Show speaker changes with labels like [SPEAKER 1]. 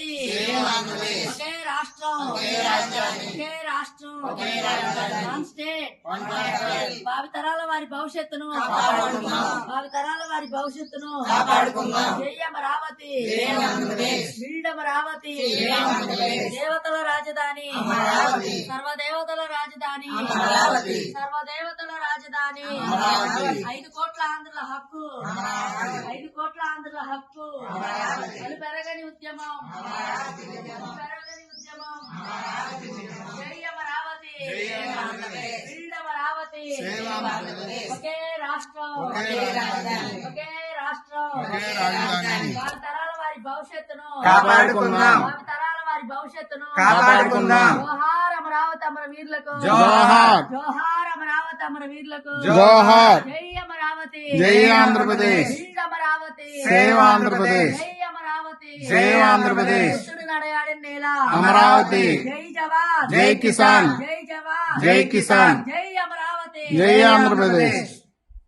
[SPEAKER 1] అమరావతి ఒకే రాష్ట్రం. ఒకే రాష్ట్రం. One state. భావితరాల వారి భవిష్యత్తును. భావితరాల వారి భవిష్యత్తును. జై అమరావతి బిల్డ్ అమరావతి దేవతల రాజధాని. సర్వదేవతల రాజధాని. సర్వదేవతల రాజధాని. ఐదు కోట్ల ఆంధ్రుల హక్కు. ఐదు కోట్ల ఆంధ్రుల హక్కు పెరగని ఉద్యమం. పెరగని ఉద్యమం. జై అమరావతి అమరావతి ఒకే రాష్ట్రం. ఒకే రాష్ట్రం. వారి తరాల వారి భవిష్యత్తును.
[SPEAKER 2] కాపాడుకుందాం.
[SPEAKER 1] వారి తరాల వారి భవిష్యత్తును.
[SPEAKER 2] కాపాడుకుందాం.
[SPEAKER 1] జోహార్ అమరావతి అమర వీరులకు
[SPEAKER 2] జోహార్.
[SPEAKER 1] జోహార్ అమరావతి అమర వీరులకు
[SPEAKER 2] జోహార్.
[SPEAKER 1] జై అమరావతి
[SPEAKER 2] జై ఆంధ్రప్రదేశ్.
[SPEAKER 1] అమరావతి
[SPEAKER 2] సేవ ఆంధ్రప్రదేశ్.
[SPEAKER 1] జై
[SPEAKER 2] ఆంధ్రప్రదేశ్. అమరావతి.
[SPEAKER 1] జై జవాన్
[SPEAKER 2] జై కిసాన్. జై కిసాన్.
[SPEAKER 1] జై అమరావతి
[SPEAKER 2] జై ఆంధ్రప్రదేశ్